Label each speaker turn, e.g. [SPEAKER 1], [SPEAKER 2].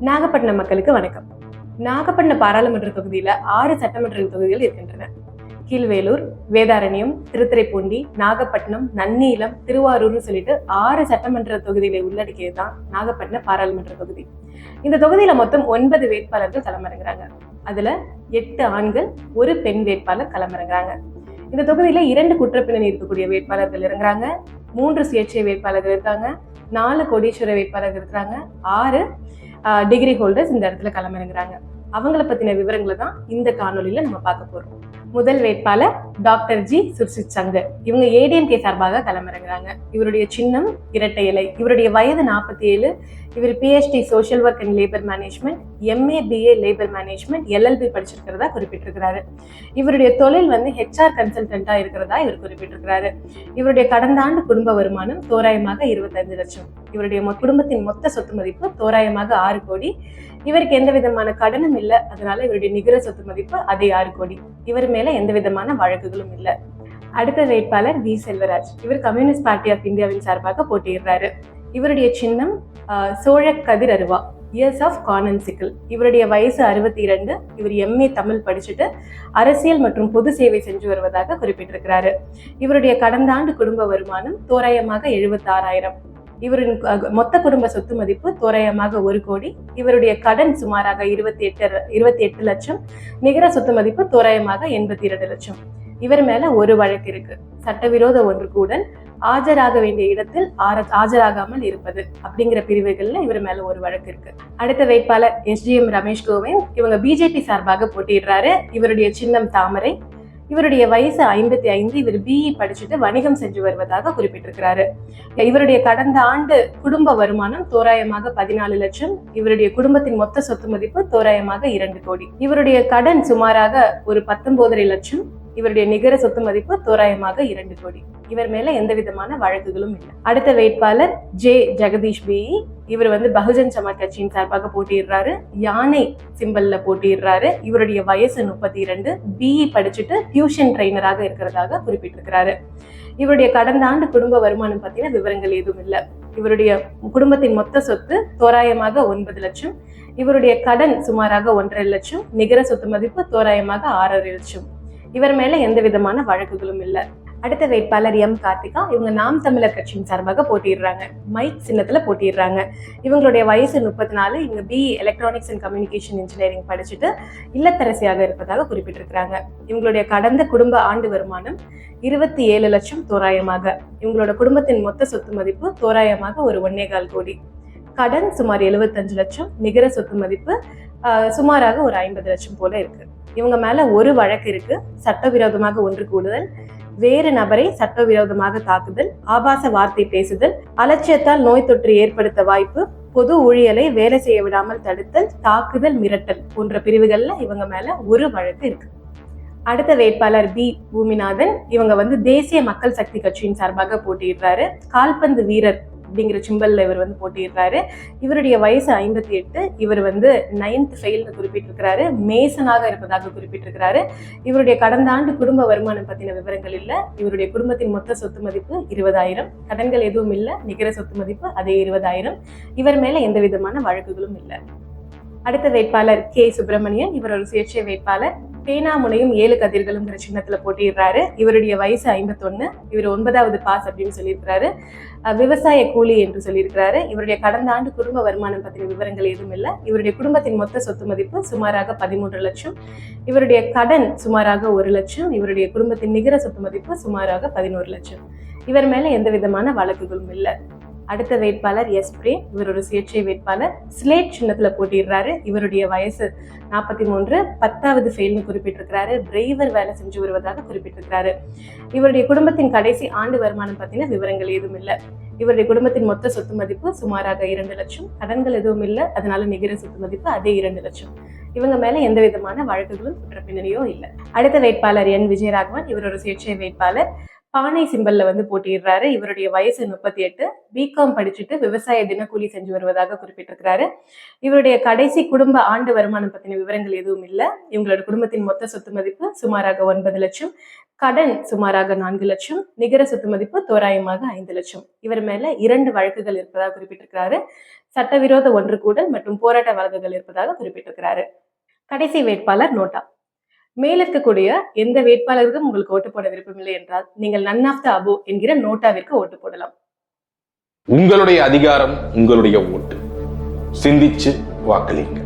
[SPEAKER 1] நாகப்பட்டினம் மக்களுக்கு வணக்கம். நாகப்பட்டினம் பாராளுமன்ற தொகுதியில் ஆறு சட்டமன்ற தொகுதிகள் இருக்கின்றன. கீழ்வேலூர் வேதாரண்யம் திருத்துறைப்பூண்டி நாகப்பட்டினம் நன்னீலம் திருவாரூர்னு சொல்லிட்டு ஆறு சட்டமன்ற தொகுதிகளை உள்ளடக்கியது தான் நாகப்பட்டினம் பாராளுமன்ற தொகுதி. இந்த தொகுதியில மொத்தம் ஒன்பது வேட்பாளர்கள் களமிறங்குறாங்க. அதுல எட்டு ஆண்கள் ஒரு பெண் வேட்பாளர் களமிறங்குறாங்க. இந்த தொகுதியில இரண்டு குற்றப்பின்னணி இருக்கக்கூடிய வேட்பாளர்கள் இறங்குறாங்க. மூன்று சுயேட்சை வேட்பாளர்கள் இருக்காங்க. நாலு கோடீஸ்வர வேட்பாளர்கள் இருக்கிறாங்க ஆறு டிகிரி ஹோல்டர்ஸ் இந்த இடத்துல களமிறங்குறாங்க. அவங்கள பத்தின விவரங்களை தான் இந்த காணொலியில நம்ம பார்க்க போறோம். முதல் வேட்பாளர் டாக்டர் ஜி சுர்சித் சங்கர் இவங்க ஏடிஎம்கே சார்பாக களமிறங்குறாங்க. இவருடைய சின்னம் இரட்டை இலை இவருடைய வயது நாற்பத்தி ஏழு இவர் PhD social work and labour management MA BA labour management LLB படிச்சிருக்கிறதா குறிப்பிட்டிருக்கிறாரு. இவருடைய தொழில் வந்து ஹெச்ஆர் கன்சல்டண்டா இருக்கிறதா இவர் குறிப்பிட்டிருக்கிறாரு. இவருடைய கடந்த ஆண்டு குடும்ப வருமானம் தோராயமாக இருபத்தஞ்சு லட்சம். இவருடைய குடும்பத்தின் மொத்த சொத்து மதிப்பு தோராயமாக ஆறு கோடி. இவருக்கு எந்த விதமான கடனும் இல்லை. அதனால இவருடைய நிகர சொத்து மதிப்பு அதே ஆறு கோடி. இவர் மேல எந்த விதமான வழக்குகளும் இல்லை. அடுத்த வேட்பாளர் வி செல்வராஜ். இவர் கம்யூனிஸ்ட் பார்ட்டி ஆஃப் இந்தியாவின் சார்பாக போட்டியிடுறாரு. இவருடைய சின்னம் சோழ கதிர் அருவா இயர்ஸ் ஆஃப் கார்ன் சிக்கல் இவருடைய வயசு அறுபத்தி இரண்டு இவர் எம்ஏ தமிழ் படிச்சுட்டு அரசியல் மற்றும் பொது சேவை செஞ்சு வருவதாக குறிப்பிட்டிருக்கிறாரு. இவருடைய கடந்த ஆண்டு குடும்ப வருமானம் தோராயமாக எழுபத்தாறாயிரம். இவரின் மொத்த குடும்ப சொத்து மதிப்பு தோராயமாக ஒரு கோடி. இவருடைய கடன் சுமாராக இருபத்தி எட்டு இருபத்தி எட்டு லட்சம். நிகர சொத்து மதிப்பு தோராயமாக எண்பத்தி இரண்டு லட்சம். இவர் மேல ஒரு வழக்கு இருக்கு. சட்டவிரோத ஒன்று கூடல் ஆஜராக வேண்டிய இடத்தில் ஆர- ஆஜராகாமல் இருப்பது அப்படிங்கிற பிரிவுகள்ல இவர் மேல ஒரு வழக்கு இருக்கு. அடுத்த வேட்பாளர் எஸ்டிஎம் ரமேஷ் கோவிந்த் இவங்க பிஜேபி சார்பாக போட்டியிடுறாரு. இவருடைய சின்னம் தாமரை. இவருடைய வயசு ஐம்பத்தி ஐந்து. இவர் பிஇ படிச்சுட்டு வணிகம் செஞ்சு வருவதாக குறிப்பிட்டிருக்கிறாரு. இவருடைய கடந்த ஆண்டு குடும்ப வருமானம் தோராயமாக பதினாலு லட்சம். இவருடைய குடும்பத்தின் மொத்த சொத்து மதிப்பு தோராயமாக இரண்டு கோடி. இவருடைய கடன் சுமாராக ஒரு பத்தொன்பதரை லட்சம். இவருடைய நிகர சொத்து மதிப்பு தோராயமாக இரண்டு கோடி. இவர் மேல எந்த விதமான வழக்குகளும் இல்லை. அடுத்த வேட்பாளர் ஜே ஜெகதீஷ் பிஇ இவர் வந்து பகுஜன் சமாஜ் கட்சியின் சார்பாக போட்டியிடுறாரு. யானை சிம்பல்ல போட்டியிடுறாரு. இவருடைய வயசு முப்பத்தி இரண்டு பிஇ e படிச்சுட்டு டியூஷன் ட்ரைனராக இருக்கிறதாக குறிப்பிட்டிருக்கிறாரு. இவருடைய கடந்த ஆண்டு குடும்ப வருமானம் பத்தின விவரங்கள் எதுவும் இல்லை. இவருடைய குடும்பத்தின் மொத்த சொத்து தோராயமாக ஒன்பது லட்சம். இவருடைய கடன் சுமாராக ஒன்றரை லட்சம். நிகர சொத்து மதிப்பு தோராயமாக ஆறரை லட்சம். இவர் மேல எந்த விதமான வழக்குகளும் இல்லை. அடுத்த வேட்பாளர் எம். கார்த்திகா இவங்க நாம் தமிழர் கட்சியின் சார்பாக போட்டிடுறாங்க மைக் சின்னத்துல போட்டிடுறாங்க இவங்களுடைய வயசு முப்பத்தி நாலு இவங்க B electronics and communication engineering படிச்சுட்டு இல்லத்தரசியாக இருப்பதாக குறிப்பிட்டிருக்கிறாங்க. இவங்களுடைய கடந்த குடும்ப ஆண்டு வருமானம் இருபத்தி ஏழு லட்சம் தோராயமாக. இவங்களோட குடும்பத்தின் மொத்த சொத்து மதிப்பு தோராயமாக ஒரு ஒன்னே கால் கோடி. கடன் சுமார் எழுபத்தஞ்சு லட்சம் நிகர சொத்து மதிப்பு சுமாராக ஒரு ஐம்பது லட்சம் போல இருக்கு. இவங்க மேல ஒரு வழக்கு இருக்கு. சட்டவிரோதமாக ஒன்று கூடுதல். வேறு நபரை சட்டவிரோதமாக தாக்குதல் ஆபாச வார்த்தை பேசுதல் அலட்சியத்தால் நோய் தொற்று ஏற்படுத்த வாய்ப்பு பொது ஊழியலை வேலை செய்ய விடாமல் தடுத்தல் தாக்குதல் மிரட்டல் போன்ற பிரிவுகள்ல இவங்க மேல ஒரு வழக்கு இருக்கு. அடுத்த வேட்பாளர் பி. பூமிநாதன். இவங்க வந்து தேசிய மக்கள் சக்தி கட்சியின் சார்பாக போட்டியிடுறாரு. கால்பந்து வீரர் அப்படிங்கிற சிம்பலில் இவர் வந்து போட்டியிருக்காரு இவருடைய வயசு ஐம்பத்தி எட்டு இவர் வந்து நைன்த் ஃபெயில்னு குறிப்பிட்டிருக்கிறாரு. மேசனாக இருப்பதாக குறிப்பிட்டிருக்கிறாரு. இவருடைய கடந்த ஆண்டு குடும்ப வருமானம் பற்றின விவரங்கள் இல்லை. இவருடைய குடும்பத்தின் மொத்த சொத்து மதிப்பு இருபதாயிரம். கடன்கள் எதுவும் இல்லை. நிகர சொத்து மதிப்பு அதே இருபதாயிரம். இவர் மேலே எந்த விதமான வழக்குகளும் இல்லை. அடுத்த வேட்பாளர் கே சுப்பிரமணியன். இவர் ஒரு சுயேட்சை வேட்பாளர். பேனாமுனையும் ஏழு கதிர்களுங்கிற சின்னத்தில் போட்டிடுறாரு இவருடைய வயசு ஐம்பத்தொன்னு. இவர் ஒன்பதாவது பாஸ் அப்படின்னு சொல்லியிருக்கிறாரு. விவசாய கூலி என்று சொல்லியிருக்கிறாரு. இவருடைய கடந்த ஆண்டு குடும்ப வருமானம் பற்றின விவரங்கள் எதுவும் இல்லை. இவருடைய குடும்பத்தின் மொத்த சொத்து மதிப்பு சுமாராக பதிமூன்று லட்சம். இவருடைய கடன் சுமாராக ஒரு லட்சம். இவருடைய குடும்பத்தின் நிகர சொத்து மதிப்பு சுமாராக பதினோரு லட்சம். இவர் மேலே எந்த விதமான வழக்குகளும் இல்லை. அடுத்த வேட்பாளர் எஸ் பிரேம். இவர் ஒரு சுயேட்சை வேட்பாளர். ஸ்லேட் சின்னத்தில் போட்டிடுறாரு இவருடைய வயசு நாற்பத்தி மூன்று பத்தாவது ஃபெயில்னு குறிப்பிட்டிருக்கிறாரு. பிரைவர் வேலை செஞ்சு வருவதாக குறிப்பிட்டிருக்கிறாரு. இவருடைய குடும்பத்தின் கடைசி ஆண்டு வருமானம் பத்தின விவரங்கள் எதுவும் இல்லை. இவருடைய குடும்பத்தின் மொத்த சொத்து மதிப்பு சுமாராக இரண்டு லட்சம். கடன்கள் எதுவும் இல்லை. அதனால நிகர சொத்து மதிப்பு அதே இரண்டு லட்சம். இவங்க மேல எந்த விதமான வழக்குகளும் குற்ற பின்னணியோ இல்லை. அடுத்த வேட்பாளர் என். விஜயராகவன். இவர் ஒரு சுயேட்சை வேட்பாளர். பானை சிம்பல்ல வந்து போட்டிடுறாரு இவருடைய வயசு முப்பத்தி எட்டு. பிகாம் படிச்சுட்டு விவசாய தினக்கூலி செஞ்சு வருவதாக குறிப்பிட்டிருக்கிறாரு. இவருடைய கடைசி குடும்ப ஆண்டு வருமானம் பத்தின விவரங்கள் எதுவும் இல்லை. இவங்களோட குடும்பத்தின் மொத்த சொத்து மதிப்பு சுமாராக ஒன்பது லட்சம். கடன் சுமாராக நான்கு லட்சம். நிகர சொத்து மதிப்பு தோராயமாக ஐந்து லட்சம். இவர் மேல இரண்டு வழக்குகள் இருப்பதாக குறிப்பிட்டிருக்கிறாரு. சட்டவிரோத ஒன்று கூடல் மற்றும் போராட்ட வழக்குகள் இருப்பதாக குறிப்பிட்டிருக்கிறாரு. கடைசி வேட்பாளர் நோட்டா. மேல் இருக்கக்கூடிய எந்த வேட்பாளருக்கும் உங்களுக்கு ஓட்டு போட விருப்பமில்லை என்றால் நீங்கள் நன் ஆஃப் த அபோ என்கிற நோட்டாவிற்கு ஓட்டு போடலாம்.
[SPEAKER 2] உங்களுடைய அதிகாரம் உங்களுடைய ஓட்டு. சிந்திச்சு வாக்களிங்க.